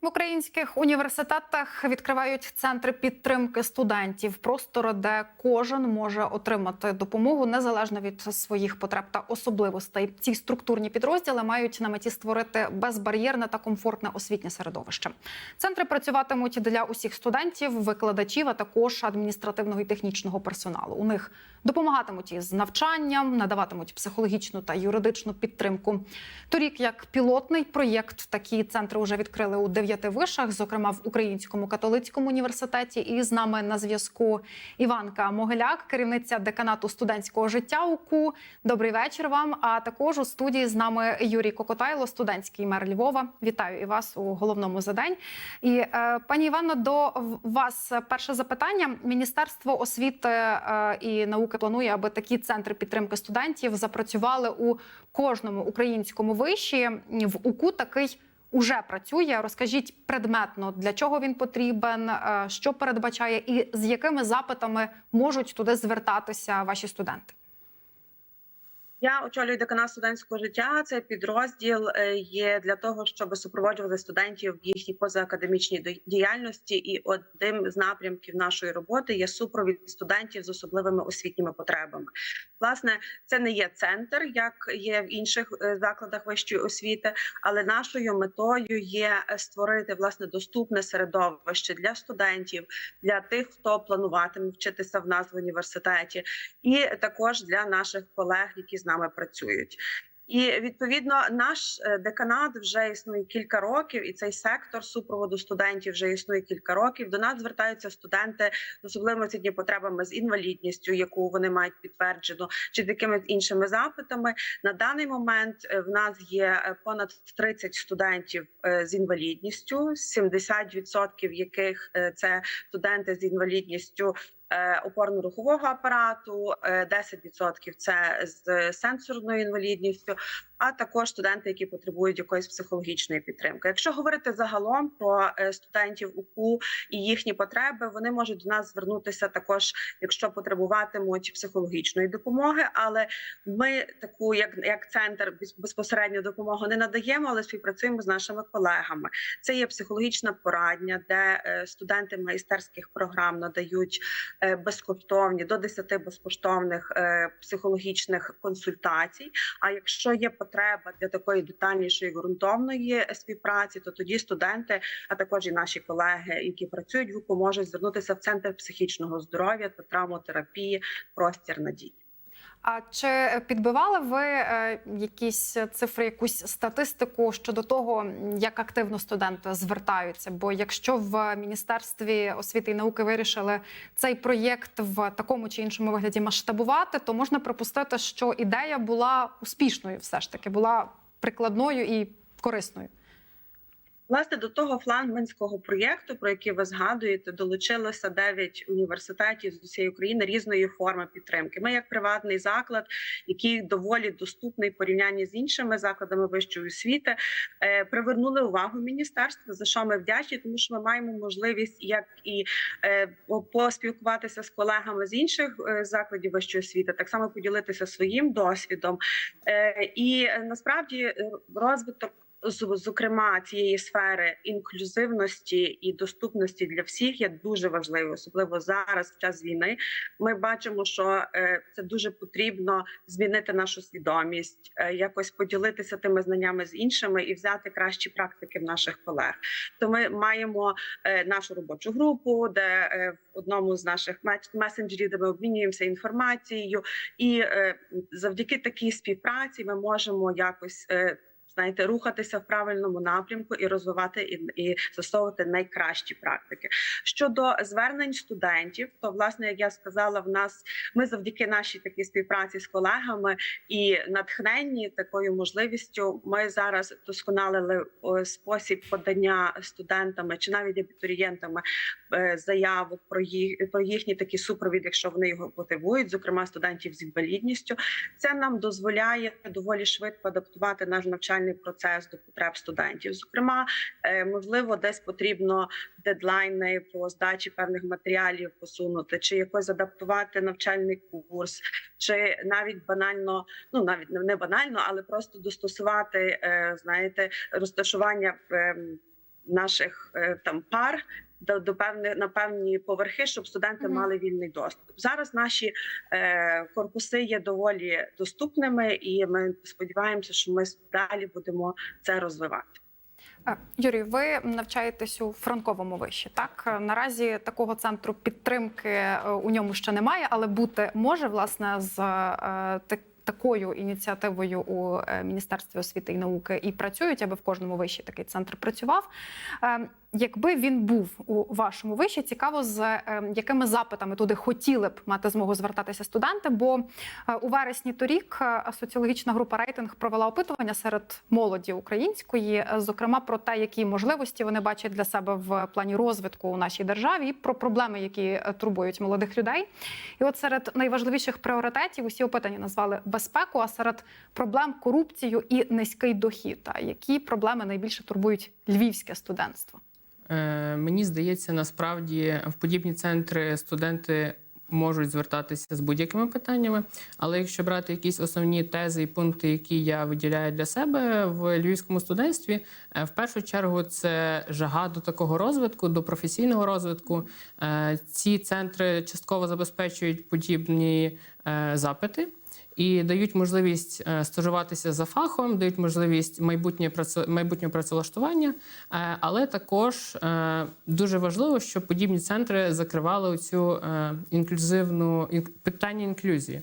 В українських університетах відкривають центри підтримки студентів, простори, де кожен може отримати допомогу незалежно від своїх потреб та особливостей. Ці структурні підрозділи мають на меті створити безбар'єрне та комфортне освітнє середовище. Центри працюватимуть для усіх студентів, викладачів, а також адміністративного і технічного персоналу. У них допомагатимуть із навчанням, надаватимуть психологічну та юридичну підтримку. Торік, як пілотний проєкт, такі центри вже відкрили у дев'яти вишах, зокрема в Українському католицькому університеті. І з нами на зв'язку Іванка Могиляк, керівниця деканату студентського життя УКУ. Добрий вечір вам. А також у студії з нами Юрій Кокотайло, студентський мер Львова. Вітаю і вас у головному за день. І е, пані Івано, до вас перше запитання. Міністерство освіти е, і науки планує, аби такі центри підтримки студентів запрацювали у кожному українському виші. В УКУ такий уже працює. Розкажіть предметно, для чого він потрібен, е, що передбачає, і з якими запитами можуть туди звертатися ваші студенти. Я очолюю деканат студентського життя. Цей підрозділ е, є для того, щоб супроводжувати студентів в їхній позаакадемічній діяльності. І одним з напрямків нашої роботи є супровід студентів з особливими освітніми потребами. Власне, це не є центр, як є в інших е, закладах вищої освіти, але нашою метою є створити власне доступне середовище для студентів, для тих, хто плануватиме вчитися в нас в університеті, і також для наших колег, які з нами працюють. І відповідно наш деканат вже існує кілька років, і цей сектор супроводу студентів вже існує кілька років. До нас звертаються студенти з особливими потребами з інвалідністю, яку вони мають підтверджену, чи з якимись іншими запитами. На даний момент в нас є понад 30 студентів з інвалідністю, 70% яких це студенти з інвалідністю опорно-рухового апарату, 10% це з сенсорною інвалідністю, а також студенти, які потребують якоїсь психологічної підтримки. Якщо говорити загалом про студентів УКУ і їхні потреби, вони можуть до нас звернутися також, якщо потребуватимуть психологічної допомоги. Але ми таку, як як центр безпосередньо допомогу не надаємо, але співпрацюємо з нашими колегами. Це є психологічна порадня, де студенти майстерських програм надають безкоштовні до 10 безкоштовних психологічних консультацій. А якщо є потреба для такої детальнішої ґрунтовної співпраці, то тоді студенти, а також і наші колеги, які працюють в УКУ, можуть звернутися в центр психічного здоров'я та травмотерапії простір надії. А чи підбивали ви е, якісь цифри, якусь статистику щодо того, як активно студенти звертаються? Бо якщо в міністерстві освіти і науки вирішили цей проєкт в такому чи іншому вигляді масштабувати, то можна припустити, що ідея була успішною, все ж таки була прикладною і корисною. Власне, до того флагманського проєкту, про який ви згадуєте, долучилося 9 університетів з усієї України різної форми підтримки. Ми, як приватний заклад, який доволі доступний в порівнянні з іншими закладами вищої освіти, привернули увагу міністерства. За що ми вдячні, тому що ми маємо можливість як і поспілкуватися з колегами з інших закладів вищої освіти, так само поділитися своїм досвідом. І насправді розвиток зокрема цієї сфери інклюзивності і доступності для всіх є дуже важливо, особливо зараз, в час війни. Ми бачимо, що це дуже потрібно змінити нашу свідомість, якось поділитися тими знаннями з іншими і взяти кращі практики в наших колег. То ми маємо нашу робочу групу, де в одному з наших месенджерів, де ми обмінюємося інформацією, і завдяки такій співпраці ми можемо якось знаєте, рухатися в правильному напрямку і розвивати і, і застосовувати найкращі практики. Щодо звернень студентів, то власне, як я сказала, в нас ми завдяки нашій такій співпраці з колегами і натхненні такою можливістю, ми зараз досконалили спосіб подання студентами чи навіть абітурієнтами заявок про їх про їхні такі супровід, якщо вони його потребують, зокрема студентів з інвалідністю. Це нам дозволяє доволі швидко адаптувати наш навчальний процес до потреб студентів. Зокрема, можливо, десь потрібно дедлайни по здачі певних матеріалів посунути, чи якось адаптувати навчальний курс, чи навіть банально, ну навіть не банально, але просто достосувати, знаєте, розташування наших е, там пар. До, до певних на певні поверхи, щоб студенти Мгм. мали вільний доступ. Зараз наші е, корпуси є доволі доступними, і ми сподіваємося, що ми далі будемо це розвивати. Юрій, ви навчаєтесь у франковому виші. Так наразі такого центру підтримки е, у ньому ще немає, але бути може власне з е, такою ініціативою у е, Міністерстві освіти і науки і працюють, аби в кожному виші такий центр працював. Якби він був у вашому виші, цікаво, з е, якими запитами туди хотіли б мати змогу звертатися студенти. Бо е, у вересні торік е, соціологічна група рейтинг провела опитування серед молоді української, зокрема про те, які можливості вони бачать для себе в плані розвитку у нашій державі, і про проблеми, які турбують молодих людей. І от серед найважливіших пріоритетів усі опитані назвали безпеку, а серед проблем корупцію і низький дохід. А які проблеми найбільше турбують львівське студентство? Е, Мені здається, насправді в подібні центри студенти можуть звертатися з будь-якими питаннями. Але якщо брати якісь основні тези і пункти, які я виділяю для себе в львівському студентстві, е, в першу чергу це жага до такого розвитку, до професійного розвитку. Е, Ці центри частково забезпечують подібні запити. І дають можливість е, стажуватися за фахом, дають можливість майбутнє майбутнього працевлаштування, Е, але також е, дуже важливо, щоб подібні центри закривали цю інклюзивну ін- питання інклюзії.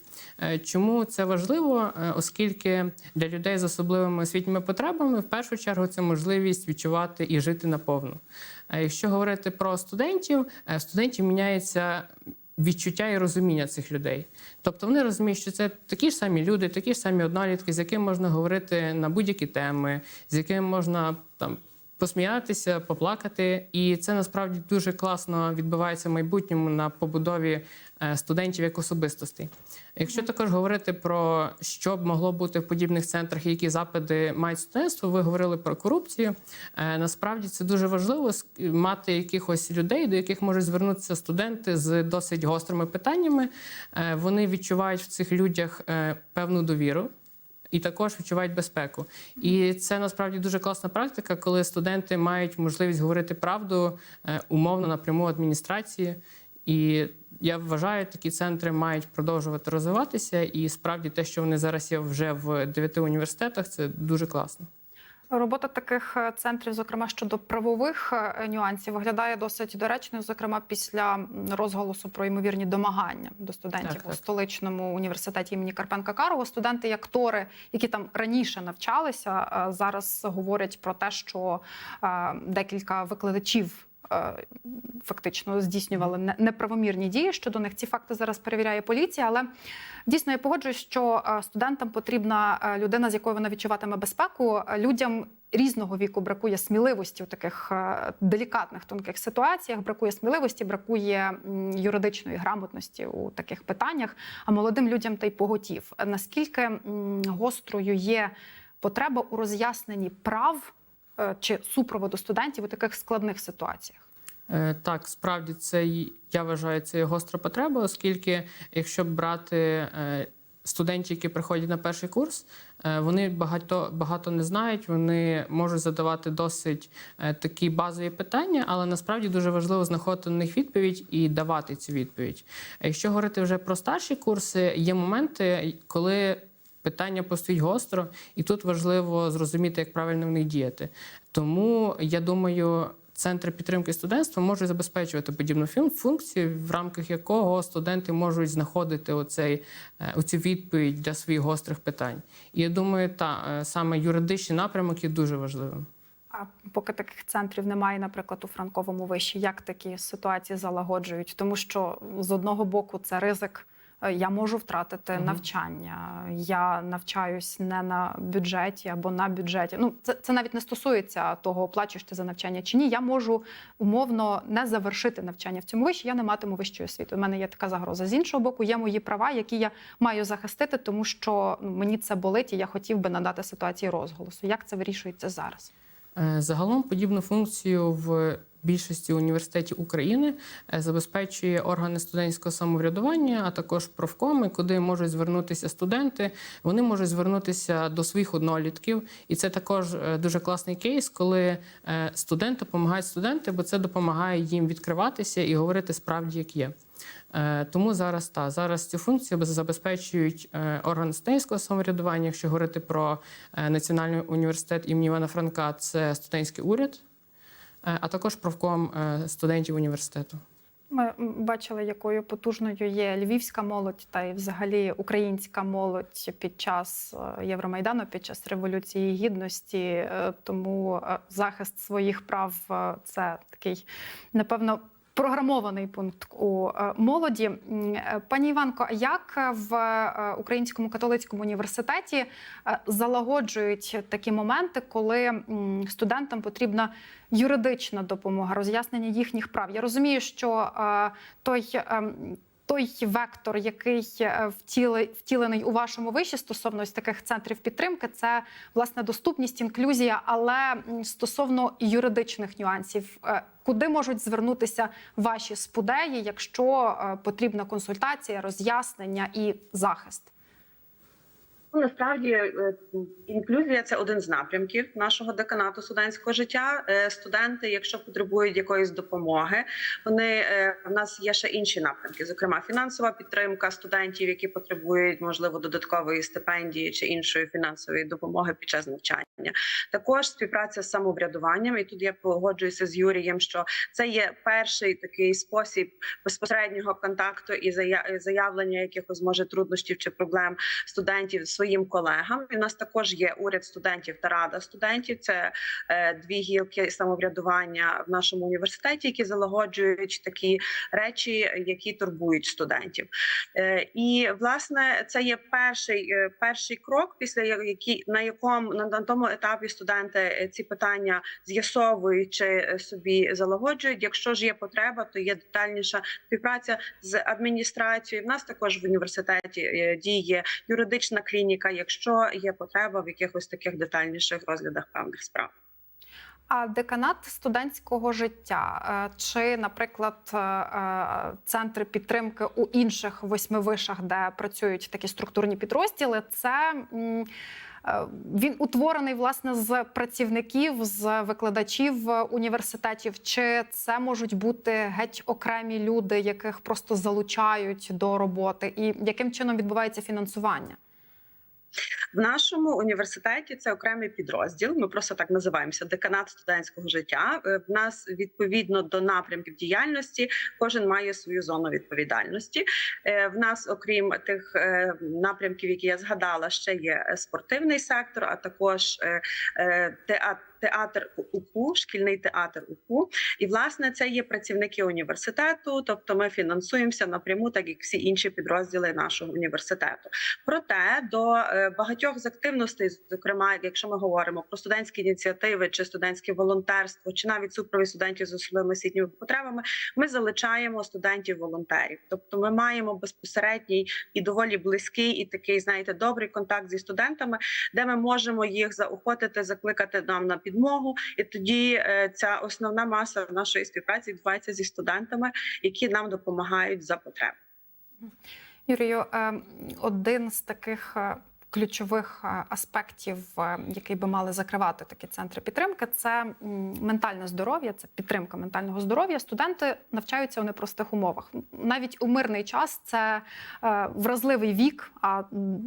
Чому це важливо? Оскільки для людей з особливими освітніми потребами в першу чергу це можливість відчувати і жити наповну. Якщо говорити про студентів, студентів міняється відчуття і розуміння цих людей. Тобто вони розуміють, що це такі ж самі люди, такі ж самі однолітки, з якими можна говорити на будь-які теми, з якими можна там. Посміятися, поплакати, і це насправді дуже класно відбувається в майбутньому на побудові е, студентів як особистостей. Якщо також говорити про що б могло бути в подібних центрах, які запити мають студентство, ви говорили про корупцію. Е, Насправді це дуже важливо мати якихось людей, до яких можуть звернутися студенти з досить гострими питаннями. Е, Вони відчувають в цих людях певну довіру. І також відчувають безпеку. І це насправді дуже класна практика, коли студенти мають можливість говорити правду е, умовно напряму адміністрації. І я вважаю, такі центри мають продовжувати розвиватися. І справді те, що вони зараз є вже в дев'яти університетах, це дуже класно. Робота таких е, центрів, зокрема щодо правових е, нюансів, виглядає досить доречною, зокрема після розголосу про ймовірні домагання до студентів Так, так. у столичному університеті імені Карпенка Карова. Студенти, як актори, які там раніше навчалися, е, зараз говорять про те, що декілька викладачів. Е, Фактично здійснювали неправомірні дії щодо них. Ці факти зараз перевіряє поліція. Але дійсно я погоджуюсь, що е, студентам потрібна е, людина, з якою вона відчуватиме безпеку. Людям різного віку бракує сміливості у таких делікатних тонких ситуаціях. Бракує сміливості, бракує юридичної грамотності у таких питаннях. А молодим людям та й поготів. Наскільки гострою є потреба у роз'ясненні прав чи супроводу студентів у таких складних ситуаціях? Е, Так, справді це я вважаю, це гостра потреба, оскільки якщо брати е, студентів, які приходять на перший курс, е, вони багато багато не знають, вони можуть задавати досить е, такі базові питання, але насправді дуже важливо знаходити на них відповідь і давати цю відповідь. Якщо говорити вже про старші курси, є моменти, коли питання постають гостро, і тут важливо зрозуміти, як правильно в них діяти. Тому я думаю, центри підтримки студентства можуть забезпечувати подібну фун- функцію, в рамках якого студенти можуть знаходити оцей, е, оцю відповідь для своїх гострих питань. І я думаю, та е, саме юридичний напрямок є дуже важливим. А поки таких центрів немає, наприклад, у франковому виші, як такі ситуації залагоджують? Тому що з одного боку це ризик. Е, Я можу втратити Мгм. навчання. Я навчаюсь не на бюджеті або на бюджеті. Ну це, це навіть не стосується того, оплачуєш ти за навчання чи ні. Я можу умовно не завершити навчання в цьому виші. Я не матиму вищої освіти. У мене є така загроза. З іншого боку, є мої права, які я маю захистити, тому що ну, мені це болить, і я хотів би надати ситуації розголосу. Як це вирішується зараз? Е, Загалом подібну функцію в більшості університетів України е, забезпечує органи студентського самоврядування, а також профкоми, куди можуть звернутися студенти. Вони можуть звернутися до своїх однолітків, і це також е, дуже класний кейс, коли студенти допомагають студенти, бо це допомагає їм відкриватися і говорити справді, як є. Е, Тому зараз та зараз цю функцію забезпечують е, органи студентського самоврядування. Якщо говорити про е, Національний університет імені Івана Франка, це студентський уряд, а також профком студентів університету. Ми бачили, якою потужною є львівська молодь та й взагалі українська молодь під час Євромайдану, під час революції гідності. Тому захист своїх прав це такий, напевно. Програмований пункт у е, молоді. Е, Пані Іванко, як е, в Українському католицькому університеті залагоджують такі моменти, коли студентам потрібна юридична допомога, роз'яснення їхніх прав? Я розумію, що той. Той вектор, який е, втілений у вашому виші стосовно ось таких центрів підтримки, це власне доступність, інклюзія, але стосовно юридичних нюансів, е, куди можуть звернутися ваші спудеї, якщо е, потрібна консультація, роз'яснення і захист? Ну, насправді е, інклюзія це один з напрямків нашого деканату студентського життя. Е, Студенти, якщо потребують якоїсь допомоги, вони е, в нас є ще інші напрямки, зокрема фінансова підтримка студентів, які потребують можливо додаткової стипендії чи іншої фінансової допомоги під час навчання. Також співпраця з самоврядуванням, і тут я погоджуюся з Юрієм, що це є перший такий спосіб безпосереднього контакту і заявлення якихось може труднощів чи проблем студентів своїм колегам. І в нас також є уряд студентів та рада студентів. Це е, дві гілки самоврядування в нашому університеті, які залагоджують такі речі, які турбують студентів. Е, і власне це є перший, е, перший крок, після які на якому на, тому етапі студенти ці питання з'ясовують чи собі залагоджують. Якщо ж є потреба, то є детальніша співпраця з адміністрацією. В нас також в університеті діє юридична клініка, якщо є потреба в якихось таких детальніших розглядах певних справ. А деканат студентського життя е, чи, наприклад, е, е, центри підтримки у інших восьми вишах, де працюють такі структурні підрозділи, це він утворений власне з працівників, з викладачів університетів, чи це можуть бути геть окремі люди, яких просто залучають до роботи, і яким чином відбувається фінансування? В нашому університеті це окремий підрозділ. Ми просто так називаємося деканат студентського життя. Е, В нас відповідно до напрямків діяльності кожен має свою зону відповідальності. Е, В нас, окрім тих е, напрямків, які я згадала, ще є спортивний сектор, а також театр. Театр УКУ, шкільний театр УКУ, і власне це є працівники університету. Тобто, ми фінансуємося напряму, так як всі інші підрозділи нашого університету. Проте до е, багатьох з активностей, зокрема, якщо ми говоримо про студентські ініціативи чи студентське волонтерство, чи навіть супровід студентів з особливими освітніми потребами, ми залучаємо студентів-волонтерів. Тобто, ми маємо безпосередній і доволі близький, і такий, знаєте, добрий контакт зі студентами, де ми можемо їх заохотити, закликати нам на підмогу. І тоді е, ця основна маса нашої співпраці відбувається зі студентами, які нам допомагають за потреби. Юрію, е, один з таких е, ключових е, аспектів, е, який би мали закривати такі центри підтримки, це ментальне здоров'я, це підтримка ментального здоров'я. Студенти навчаються у непростих умовах. Навіть у мирний час це е, вразливий вік. А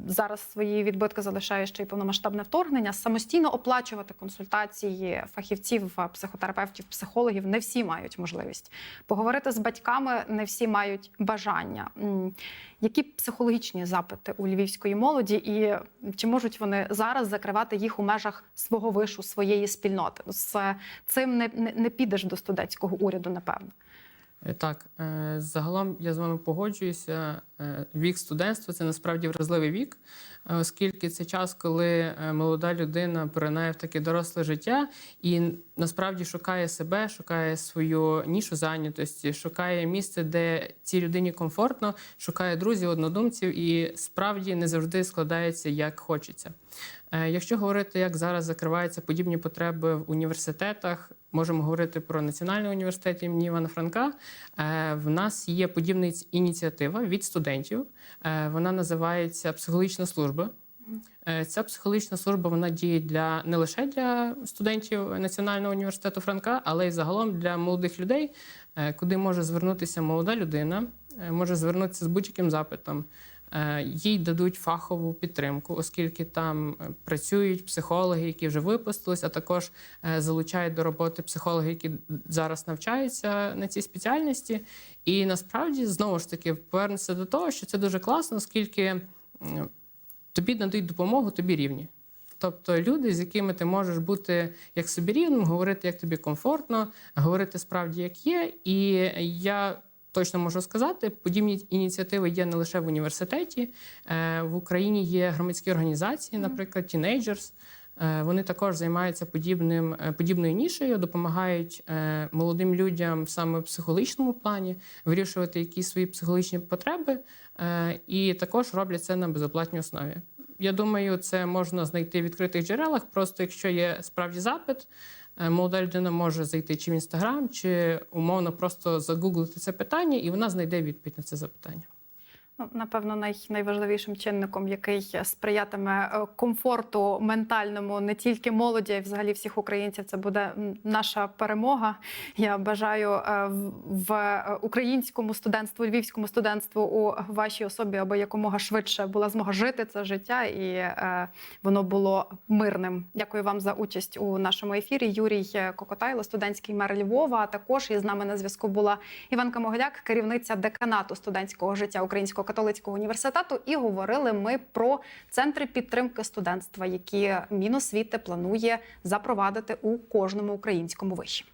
зараз свої відбитки залишає ще й повномасштабне вторгнення. Самостійно оплачувати консультації фахівців, психотерапевтів, психологів не всі мають можливість. Поговорити з батьками не всі мають бажання. Які психологічні запити у львівської молоді, і чи можуть вони зараз закривати їх у межах свого вишу, своєї спільноти? З цим не, не, не підеш до студентського уряду, напевно. Е, Так, е, загалом я з вами погоджуюся. Е, Вік студентства це насправді вразливий вік, оскільки це час, коли молода людина поринає в таке доросле життя і насправді шукає себе, шукає свою нішу зайнятості, шукає місце, де цій людині комфортно, шукає друзів, однодумців, і справді не завжди складається як хочеться. Е, Якщо говорити, як зараз закриваються подібні потреби в університетах, можемо говорити про Національний університет імені Івана Франка. Е, В нас є подібна ініціатива від студентів. Е, Вона називається психологічна служба. Ця психологічна служба вона діє для не лише для студентів Національного університету Франка, але й загалом для молодих людей, куди може звернутися молода людина, може звернутися з будь-яким запитом. Е, Їй дадуть фахову підтримку, оскільки там е, працюють психологи, які вже випустились, а також е, залучають до роботи психологи, які зараз навчаються на цій спеціальності. І насправді знову ж таки повернуся до того, що це дуже класно, оскільки тобі надають допомогу, тобі рівні. Тобто люди, з якими ти можеш бути як собі рівним, говорити, як тобі комфортно, говорити справді, як є. І я точно можу сказати, подібні ініціативи є не лише в університеті. Е, В Україні є громадські організації, наприклад, Teenagers. Е, Вони також займаються подібним, е, подібною нішею, допомагають молодим людям саме в психологічному плані вирішувати якісь свої психологічні потреби, і також роблять це на безоплатній основі. Я думаю, це можна знайти в відкритих джерелах. Просто якщо є справді запит, молода людина може зайти чи в інстаграм, чи умовно просто загуглити це питання, і вона знайде відповідь на це запитання. Ну, напевно, най, найважливішим чинником, який сприятиме е, комфорту ментальному не тільки молоді, а й взагалі всіх українців, це буде наша перемога. Я бажаю е, в- е, українському студентству, львівському студентству у вашій особі, аби якомога швидше була змога жити це життя, і воно було мирним. Дякую вам за участь у нашому ефірі. Юрій Кокотайло, студентський мер Львова. А також із нами на зв'язку була Іванка Могиляк, керівниця деканату студентського життя Українського католицького університету. І говорили ми про центри підтримки студентства, які Міносвіти планує запровадити у кожному українському виші.